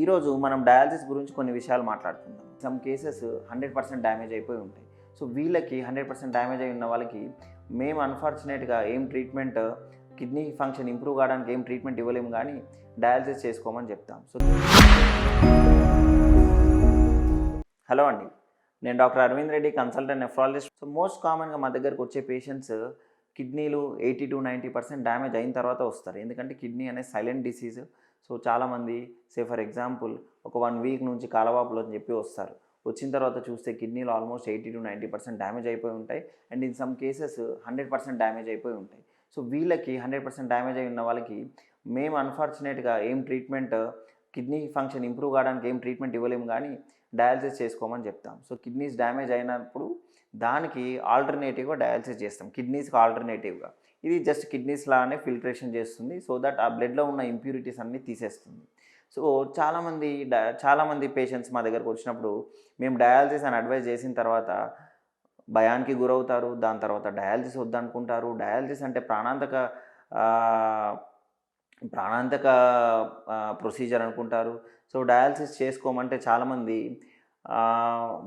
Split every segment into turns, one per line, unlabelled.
ఈరోజు మనం డయాలసిస్ గురించి కొన్ని విషయాలు మాట్లాడుకుందాం. Some cases hundred percent damage అయిపోయి ఉంటాయి. సో వీళ్ళకి హండ్రెడ్ పర్సెంట్ డ్యామేజ్ అయి ఉన్న వాళ్ళకి మేము అన్ఫార్చునేట్గా ఏం ట్రీట్మెంట్ కిడ్నీ ఫంక్షన్ ఇంప్రూవ్ కావడానికి ఏం ట్రీట్మెంట్ ఇవ్వలేము కానీ డయాలసిస్ చేసుకోమని చెప్తాం. సో హలో అండి. నేను doctor Aravind Reddy consultant nephrologist so most కామన్గా మా దగ్గరకు వచ్చే పేషెంట్స్ కిడ్నీలు eighty to ninety percent damage అయిన తర్వాత వస్తారు. ఎందుకంటే కిడ్నీ అనేది సైలెంట్ డిసీజ్ సో చాలామంది సే ఫర్ ఎగ్జాంపుల్ ఒక వన్ వీక్ నుంచి కాలవాపులు అని చెప్పి వస్తారు. వచ్చిన తర్వాత చూస్తే కిడ్నీలో almost eighty to ninety percent damage అయిపోయి ఉంటాయి. And in some cases hundred percent damage అయిపోయి ఉంటాయి. సో వీళ్ళకి హండ్రెడ్ పర్సెంట్ డ్యామేజ్ అయి ఉన్న వాళ్ళకి మేము అన్ఫార్చునేట్గా ఏం ట్రీట్మెంట్ కిడ్నీ ఫంక్షన్ ఇంప్రూవ్ కావడానికి ఏం ట్రీట్మెంట్ ఇవ్వలేము కానీ డయాలసిస్ చేసుకోమని చెప్తాం. సో కిడ్నీస్ డ్యామేజ్ అయినప్పుడు దానికి ఆల్టర్నేటివ్గా డయాలసిస్ చేస్తాం. కిడ్నీస్కి ఆల్టర్నేటివ్గా. ఇది జస్ట్ కిడ్నీస్ లానే ఫిల్టరేషన్ చేస్తుంది. సో దట్ ఆ బ్లడ్లో ఉన్న ఇంప్యూరిటీస్ అన్నీ తీసేస్తుంది. సో చాలామంది చాలామంది పేషెంట్స్ మా దగ్గరకు వచ్చినప్పుడు మేము డయాలసిస్ అని అడ్వైజ్ చేసిన తర్వాత భయానికి గురవుతారు. దాని తర్వాత డయాలసిస్ వద్దనుకుంటారు. డయాలసిస్ అంటే ప్రాణాంతక ప్రాణాంతక ప్రొసీజర్ అనుకుంటారు. సో డయాలసిస్ చేసుకోమంటే చాలామంది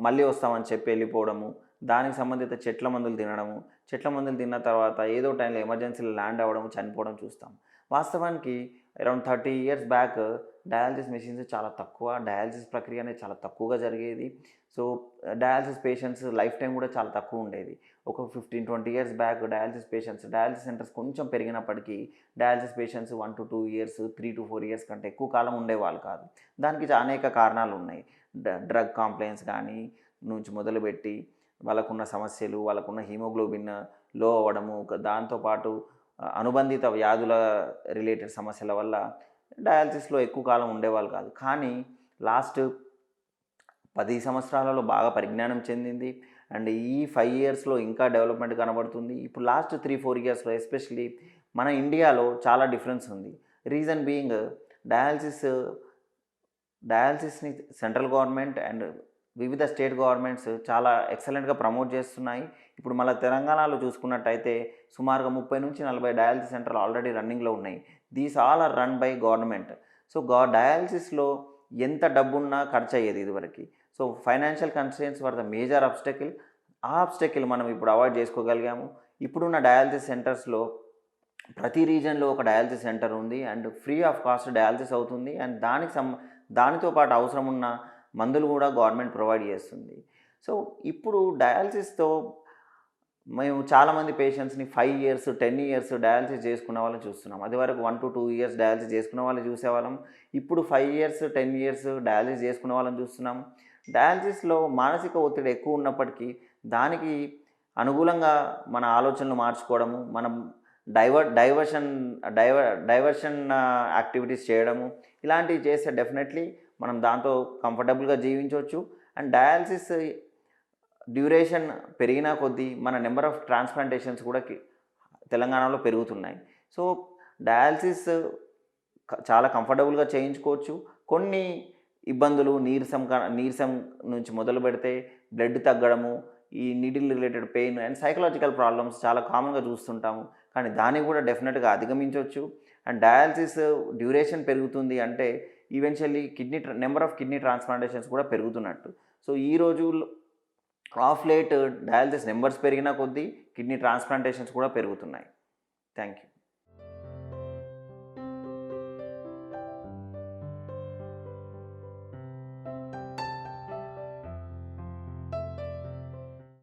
మళ్ళీ వస్తామని చెప్పి వెళ్ళిపోవడము దానికి సంబంధిత చెట్ల మందులు తినడము చెట్ల మందులు తిన్న తర్వాత ఏదో టైంలో ఎమర్జెన్సీలో ల్యాండ్ అవ్వడం చనిపోవడం చూస్తాం. వాస్తవానికి around thirty years back dialysis machines చాలా తక్కువ. డయాలసిస్ ప్రక్రియ అనేది చాలా తక్కువగా జరిగేది. So dialysis patients life time కూడా చాలా తక్కువ ఉండేది. ఒక fifteen twenty years back dialysis patients dialysis centres కొంచెం పెరిగినప్పటికీ dialysis patients one to two years three to four years కంటే ఎక్కువ కాలం ఉండేవాళ్ళు కాదు. దానికి అనేక కారణాలు ఉన్నాయి. డ్రగ్ కాంప్లైన్స్ కానీ నుంచి మొదలుపెట్టి వాళ్ళకున్న సమస్యలు వాళ్ళకున్న హీమోగ్లోబిన్లో అవ్వడము దాంతోపాటు అనుబంధిత వ్యాధుల రిలేటెడ్ సమస్యల వల్ల డయాలసిస్లో ఎక్కువ కాలం ఉండేవాళ్ళు కాదు. కానీ లాస్ట్ పది సంవత్సరాలలో బాగా పరిజ్ఞానం చెందింది. అండ్ ఈ ఫైవ్ ఇయర్స్లో ఇంకా డెవలప్మెంట్ కనబడుతుంది. ఇప్పుడు లాస్ట్ త్రీ ఫోర్ ఇయర్స్లో ఎస్పెషలీ మన ఇండియాలో చాలా డిఫరెన్స్ ఉంది. రీజన్ బీయింగ్ డయాలసిస్ డయాలసిస్ని సెంట్రల్ గవర్నమెంట్ అండ్ వివిధ స్టేట్ గవర్నమెంట్స్ చాలా ఎక్సలెంట్గా ప్రమోట్ చేస్తున్నాయి. ఇప్పుడు మళ్ళీ తెలంగాణలో చూసుకున్నట్టయితే సుమారుగా ముప్పై నుంచి నలభై డయాలసిస్ సెంటర్లు ఆల్రెడీ రన్నింగ్లో ఉన్నాయి. These all are run by government. So గా డయాలసిస్లో ఎంత డబ్బున్నా ఖర్చు అయ్యేది ఇదివరకు. So financial constraints for the major obstacle ఆ అబ్స్టకిల్ మనం ఇప్పుడు అవాయిడ్ చేసుకోగలిగాము. ఇప్పుడున్న డయాలసిస్ సెంటర్స్లో ప్రతి రీజన్లో ఒక డయాలసిస్ సెంటర్ ఉంది. And free of cost dialysis అవుతుంది. అండ్ దానికి సం దానితో పాటు అవసరం ఉన్న మందులు కూడా గవర్నమెంట్ ప్రొవైడ్ చేస్తుంది. సో ఇప్పుడు డయాలసిస్తో మేము చాలామంది పేషెంట్స్ని five years ten years dialysis చేసుకున్న వాళ్ళని చూస్తున్నాం. అది వరకు one to two years dialysis చేసుకున్న వాళ్ళని చూసేవాళ్ళం. ఇప్పుడు five years ten years dialysis చేసుకున్న వాళ్ళని చూస్తున్నాం. డయాలసిస్లో మానసిక ఒత్తిడి ఎక్కువ ఉన్నప్పటికీ దానికి అనుకూలంగా మన ఆలోచనలు మార్చుకోవడము మనం diver diversion diver diversion activities చేయడము ఇలాంటివి చేస్తే డెఫినెట్లీ మనం దాంతో కంఫర్టబుల్గా జీవించవచ్చు. అండ్ డయాలసిస్ డ్యూరేషన్ పెరిగిన కొద్దీ మన నెంబర్ ఆఫ్ ట్రాన్స్ప్లాంటేషన్స్ కూడా తెలంగాణలో పెరుగుతున్నాయి. సో డయాలసిస్ చాలా కంఫర్టబుల్గా చేయించుకోవచ్చు. కొన్ని ఇబ్బందులు నీరసం నీరసం నుంచి మొదలు పెడితే బ్లడ్ తగ్గడము ఈ needle related pain and psychological problems చాలా కామన్గా చూస్తుంటాము. కానీ దాన్ని కూడా డెఫినెట్గా అధిగమించవచ్చు. అండ్ డయాలసిస్ డ్యూరేషన్ పెరుగుతుంది అంటే eventually kidney number of kidney transplantations కూడా పెరుగుతున్నట్టు. సో ఈ రోజు ఆఫ్ లేట్ డయాలసిస్ నెంబర్స్ పెరిగిన కొద్దీ కిడ్నీ ట్రాన్స్ప్లాంటేషన్స్ కూడా పెరుగుతున్నాయి. Thank you.